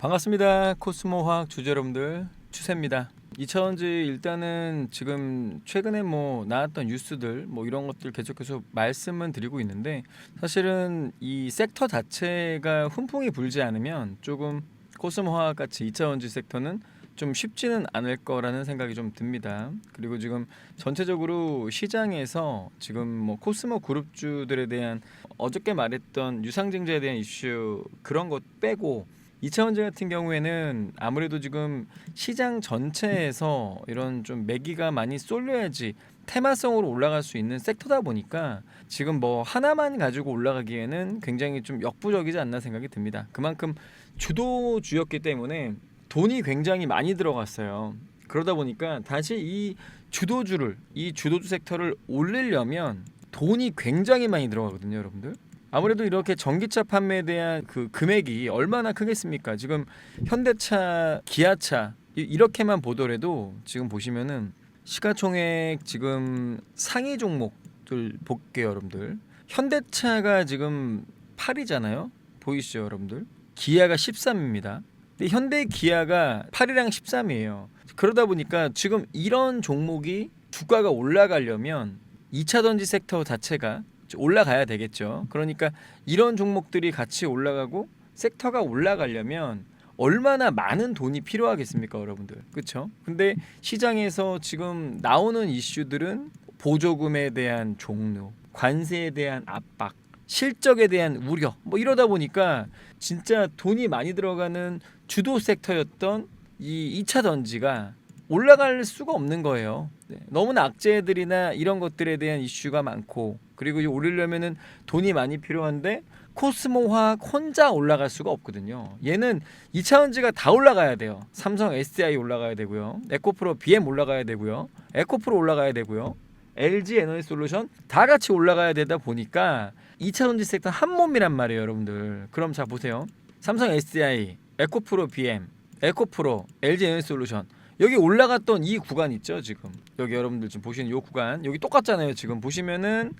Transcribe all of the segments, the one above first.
반갑습니다. 코스모 화학 주주 여러분들 추세입니다. 2차원지 일단은 지금 최근에 뭐 나왔던 뉴스들 뭐 이런 것들 계속해서 말씀은 드리고 있는데 사실은 이 섹터 자체가 훈풍이 불지 않으면 조금 코스모 화학 같이 2차원지 섹터는 좀 쉽지는 않을 거라는 생각이 좀 듭니다. 그리고 지금 전체적으로 시장에서 지금 뭐 코스모 그룹주들에 대한 어저께 말했던 유상증자에 대한 이슈 그런 것 빼고 2차원지 같은 경우에는 아무래도 지금 시장 전체에서 이런 좀 매기가 많이 쏠려야지 테마성으로 올라갈 수 있는 섹터다 보니까 지금 뭐 하나만 가지고 올라가기에는 굉장히 좀 역부족이지 않나 생각이 듭니다. 그만큼 주도주였기 때문에 돈이 굉장히 많이 들어갔어요. 그러다 보니까 다시 이 주도주를 이 주도주 섹터를 올리려면 돈이 굉장히 많이 들어가거든요, 여러분들. 아무래도 이렇게 전기차 판매에 대한 그 금액이 얼마나 크겠습니까? 지금 현대차, 기아차 이- 이렇게만 보더라도 지금 보시면은 시가총액 지금 상위 종목들 볼게요, 여러분들. 현대차가 지금 8이잖아요. 보이시죠, 여러분들? 기아가 13입니다. 근데 현대 기아가 8이랑 13이에요. 그러다 보니까 지금 이런 종목이 주가가 올라가려면 2차 던지 섹터 자체가 올라가야 되겠죠. 그러니까 이런 종목들이 같이 올라가고 섹터가 올라가려면 얼마나 많은 돈이 필요하겠습니까, 여러분들? 그렇죠? 근데 시장에서 지금 나오는 이슈들은 보조금에 대한 종료, 관세에 대한 압박, 실적에 대한 우려, 뭐 이러다 보니까 진짜 돈이 많이 들어가는 주도 섹터였던 이 2차 던지가 올라갈 수가 없는 거예요. 네. 너무나 악재들이나 이런 것들에 대한 이슈가 많고 그리고 오르려면은 돈이 많이 필요한데 코스모 화학 혼자 올라갈 수가 없거든요. 얘는 2차원지가 다 올라가야 돼요. 삼성 SDI 올라가야 되고요. 에코프로 BM 올라가야 되고요. 에코프로 올라가야 되고요. LG 에너지 솔루션 다 같이 올라가야 되다 보니까 2차전지 섹터 한 몸이란 말이에요, 여러분들. 그럼 자 보세요. 삼성 SDI, 에코프로 BM, 에코프로, LG 에너지 솔루션 여기 올라갔던 이 구간 있죠, 지금. 여기 여러분들 지금 보시는 이 구간 여기 똑같잖아요. 지금 보시면은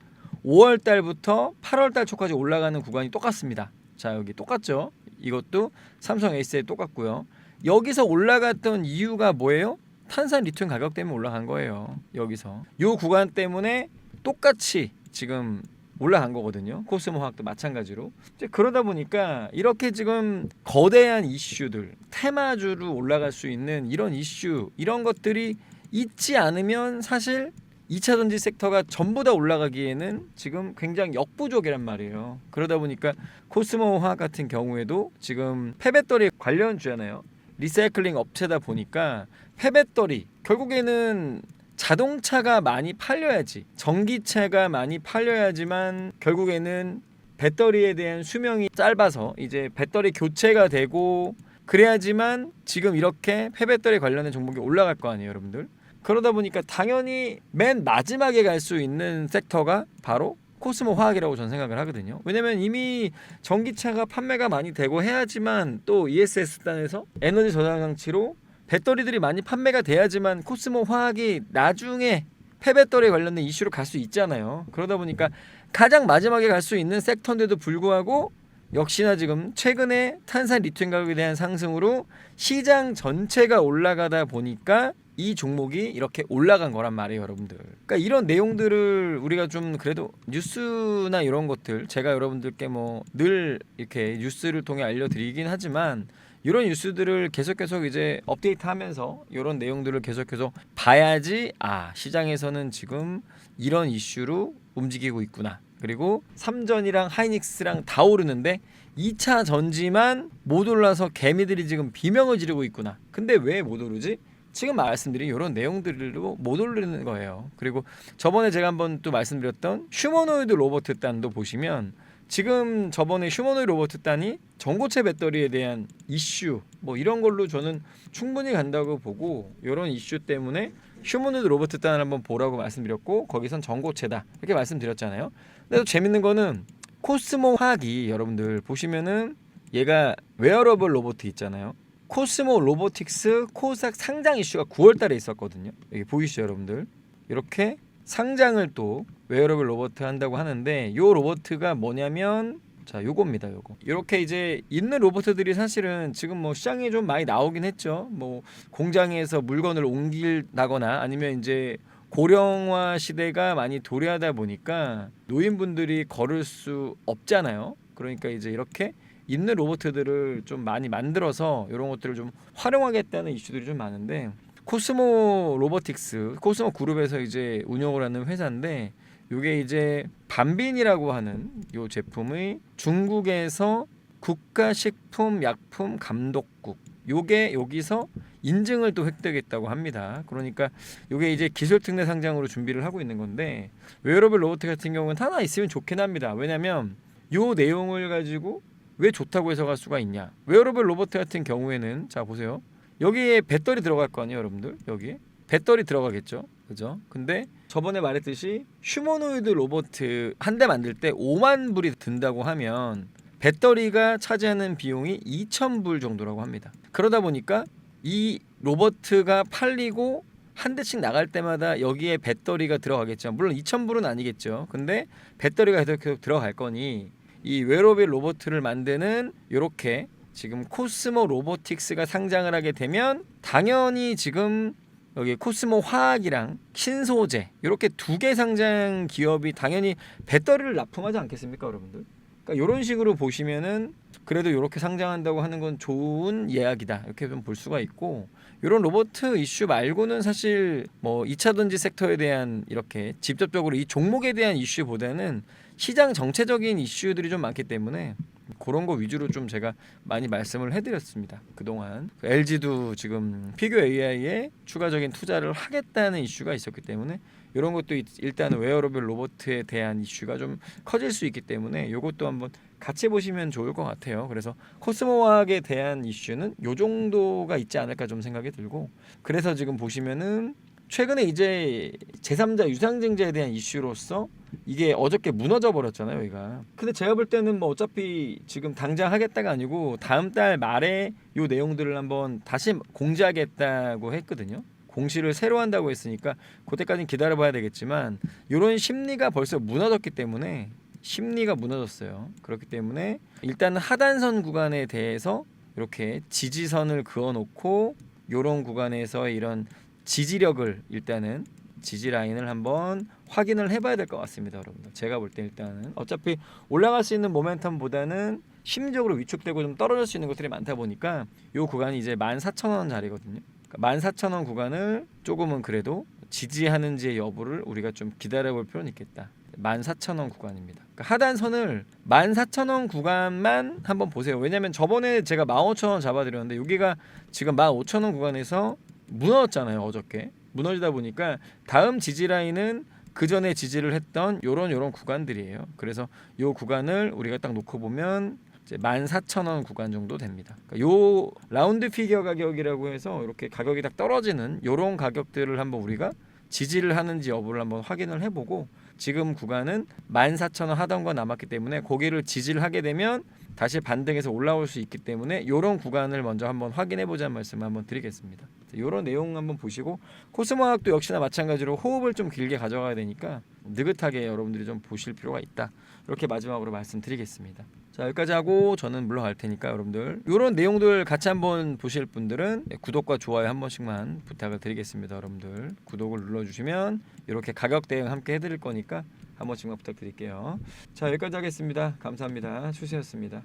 5월 달부터 8월 달 초까지 올라가는 구간이 똑같습니다. 자, 여기 똑같죠? 이것도 삼성 SDI 똑같고요. 여기서 올라갔던 이유가 뭐예요? 탄산 리튬 가격 때문에 올라간 거예요. 여기서 이 구간 때문에 똑같이 지금 올라간 거거든요. 코스모 화학도 마찬가지로. 이제 그러다 보니까 이렇게 지금 거대한 이슈들, 테마주로 올라갈 수 있는 이런 이슈, 이런 것들이 있지 않으면 사실 2차 전지 섹터가 전부 다 올라가기에는 지금 굉장히 역부족이란 말이에요. 그러다 보니까 코스모 화학 같은 경우에도 지금 폐배터리 관련주잖아요. 리사이클링 업체다 보니까 폐배터리 결국에는 자동차가 많이 팔려야지 전기차가 많이 팔려야지만 결국에는 배터리에 대한 수명이 짧아서 이제 배터리 교체가 되고 그래야지만 지금 이렇게 폐배터리 관련된 종목이 올라갈 거 아니에요 여러분들 그러다 보니까 당연히 맨 마지막에 갈 수 있는 섹터가 바로 코스모 화학이라고 저는 생각을 하거든요. 왜냐면 이미 전기차가 판매가 많이 되고 해야지만 또 ESS 단에서 에너지 저장 장치로 배터리들이 많이 판매가 돼야지만 코스모 화학이 나중에 폐배터리 관련된 이슈로 갈 수 있잖아요. 그러다 보니까 가장 마지막에 갈 수 있는 섹터인데도 불구하고 역시나 지금 최근에 탄산 리튬 가격에 대한 상승으로 시장 전체가 올라가다 보니까 이 종목이 이렇게 올라간 거란 말이에요, 여러분들. 그러니까 이런 내용들을 우리가 좀 그래도 뉴스나 이런 것들 제가 여러분들께 뭐 늘 이렇게 뉴스를 통해 알려드리긴 하지만 이런 뉴스들을 계속 계속 이제 업데이트하면서 이런 내용들을 계속해서 봐야지 아 시장에서는 지금 이런 이슈로 움직이고 있구나. 그리고 삼전이랑 하이닉스랑 다 오르는데 2차 전지만 못 올라서 개미들이 지금 비명을 지르고 있구나. 근데 왜 못 오르지? 지금 말씀드린 이런 내용들로 못 오르는 거예요. 그리고 저번에 제가 한번 또 말씀드렸던 휴머노이드 로봇 단도 보시면 지금 저번에 휴머노이드 로봇 단이 전고체 배터리에 대한 이슈 뭐 이런 걸로 저는 충분히 간다고 보고 이런 이슈 때문에 휴머노이드 로봇 단을 한번 보라고 말씀드렸고 거기선 전고체다 이렇게 말씀드렸잖아요. 근데 또 재밌는 거는 코스모 화학이 여러분들 보시면은 얘가 웨어러블 로봇 있잖아요. 코스모 로보틱스 코삭 상장 이슈가 9월 달에 있었거든요. 여기 보이시죠, 여러분들? 이렇게 상장을 또 웨어러블 로봇 한다고 하는데 요 로봇가 뭐냐면 자, 요겁니다. 요거. 이렇게 이제 있는 로봇들이 사실은 지금 뭐 시장에 좀 많이 나오긴 했죠. 뭐 공장에서 물건을 옮긴다거나 아니면 이제 고령화 시대가 많이 도래하다 보니까 노인분들이 걸을 수 없잖아요. 그러니까 이제 이렇게 있는 로봇들을 좀 많이 만들어서 이런 것들을 좀 활용하겠다는 이슈들이 좀 많은데 코스모 로보틱스 코스모 그룹에서 이제 운영을 하는 회사인데 이게 이제 반빈이라고 하는 요 제품이 중국에서 국가식품약품 감독국 요게 여기서 인증을 또 획득했다고 합니다. 그러니까 요게 이제 기술 특례 상장으로 준비를 하고 있는 건데 웨어러블 로봇 같은 경우는 하나 있으면 좋긴 합니다. 왜냐면 요 내용을 가지고 왜 좋다고 해석할 수가 있냐? 웨어러블 로봇 같은 경우에는 자 보세요. 여기에 배터리 들어갈 거 아니에요, 여러분들? 여기에 배터리 들어가겠죠, 그죠? 근데 저번에 말했듯이 휴머노이드 로봇 한 대 만들 때 5만 불이 든다고 하면 배터리가 차지하는 비용이 2,000불 정도라고 합니다. 그러다 보니까 이 로버트가 팔리고 한 대씩 나갈 때마다 여기에 배터리가 들어가겠죠. 물론 2,000불은 아니겠죠. 근데 배터리가 계속 들어갈 거니 이 웨어러블 로봇을 만드는 이렇게 지금 코스모 로보틱스가 상장을 하게 되면 당연히 지금 여기 코스모 화학이랑 신소재 이렇게 두 개 상장 기업이 당연히 배터리를 납품하지 않겠습니까, 여러분들? 그러니까 이런 식으로 보시면은 그래도 이렇게 상장한다고 하는 건 좋은 이야기다 이렇게 좀 볼 수가 있고 이런 로봇 이슈 말고는 사실 뭐 2차 전지 섹터에 대한 이렇게 직접적으로 이 종목에 대한 이슈보다는 시장 정체적인 이슈들이 좀 많기 때문에 그런 거 위주로 좀 제가 많이 말씀을 해드렸습니다. 그동안 LG도 지금 피규어 AI에 추가적인 투자를 하겠다는 이슈가 있었기 때문에 이런 것도 이- 일단 웨어러블 로봇에 대한 이슈가 좀 커질 수 있기 때문에 이것도 한번 같이 보시면 좋을 것 같아요. 그래서 코스모화학에 대한 이슈는 요 정도가 있지 않을까 좀 생각이 들고 그래서 지금 보시면은 최근에 이제 제3자 유상증자에 대한 이슈로서 이게 어저께 무너져 버렸잖아요, 여기가. 근데 제가 볼 때는 뭐 어차피 지금 당장 하겠다가 아니고 다음 달 말에 요 내용들을 한번 다시 공지하겠다고 했거든요. 공시를 새로 한다고 했으니까 그때까지는 기다려 봐야 되겠지만 이런 심리가 벌써 무너졌기 때문에 심리가 무너졌어요. 그렇기 때문에 일단은 하단선 구간에 대해서 이렇게 지지선을 그어 놓고 요런 구간에서 이런 지지력을 일단은 지지 라인을 한번 확인을 해봐야 될 것 같습니다, 여러분들. 제가 볼 때 일단은 어차피 올라갈 수 있는 모멘텀보다는 심리적으로 위축되고 좀 떨어질 수 있는 것들이 많다 보니까 요 구간이 이제 14,000원 자리거든요. 그러니까 14,000원 구간을 조금은 그래도 지지하는지의 여부를 우리가 좀 기다려볼 필요는 있겠다. 14,000원 구간입니다. 그러니까 하단선을 14,000원 구간만 한번 보세요. 왜냐면 저번에 제가 15,000원 잡아드렸는데 여기가 지금 15,000원 구간에서 무너졌잖아요 어저께 무너지다 보니까 다음 지지 라인은 그 전에 지지를 했던 요런 요런 구간들이에요. 그래서 요 구간을 우리가 딱 놓고 보면 이제 14,000원 구간 정도 됩니다. 그러니까 요 라운드 피겨 가격이라고 해서 이렇게 가격이 딱 떨어지는 요런 가격들을 한번 우리가 지지를 하는지 여부를 한번 확인을 해보고 지금 구간은 14,000원 하던 거 남았기 때문에 고기를 지지를 하게 되면 다시 반등해서 올라올 수 있기 때문에 이런 구간을 먼저 한번 확인해 보자는 말씀을 한번 드리겠습니다. 이런 내용 한번 보시고 코스모학도 역시나 마찬가지로 호흡을 좀 길게 가져가야 되니까 느긋하게 여러분들이 좀 보실 필요가 있다. 이렇게 마지막으로 말씀드리겠습니다. 자 여기까지 하고 저는 물러갈 테니까 여러분들 이런 내용들 같이 한번 보실 분들은 네, 구독과 좋아요 한 번씩만 부탁을 드리겠습니다. 여러분들 구독을 눌러주시면 이렇게 가격 대응 함께 해드릴 거니까 한 번씩만 부탁드릴게요. 자 여기까지 하겠습니다. 감사합니다. 추세였습니다.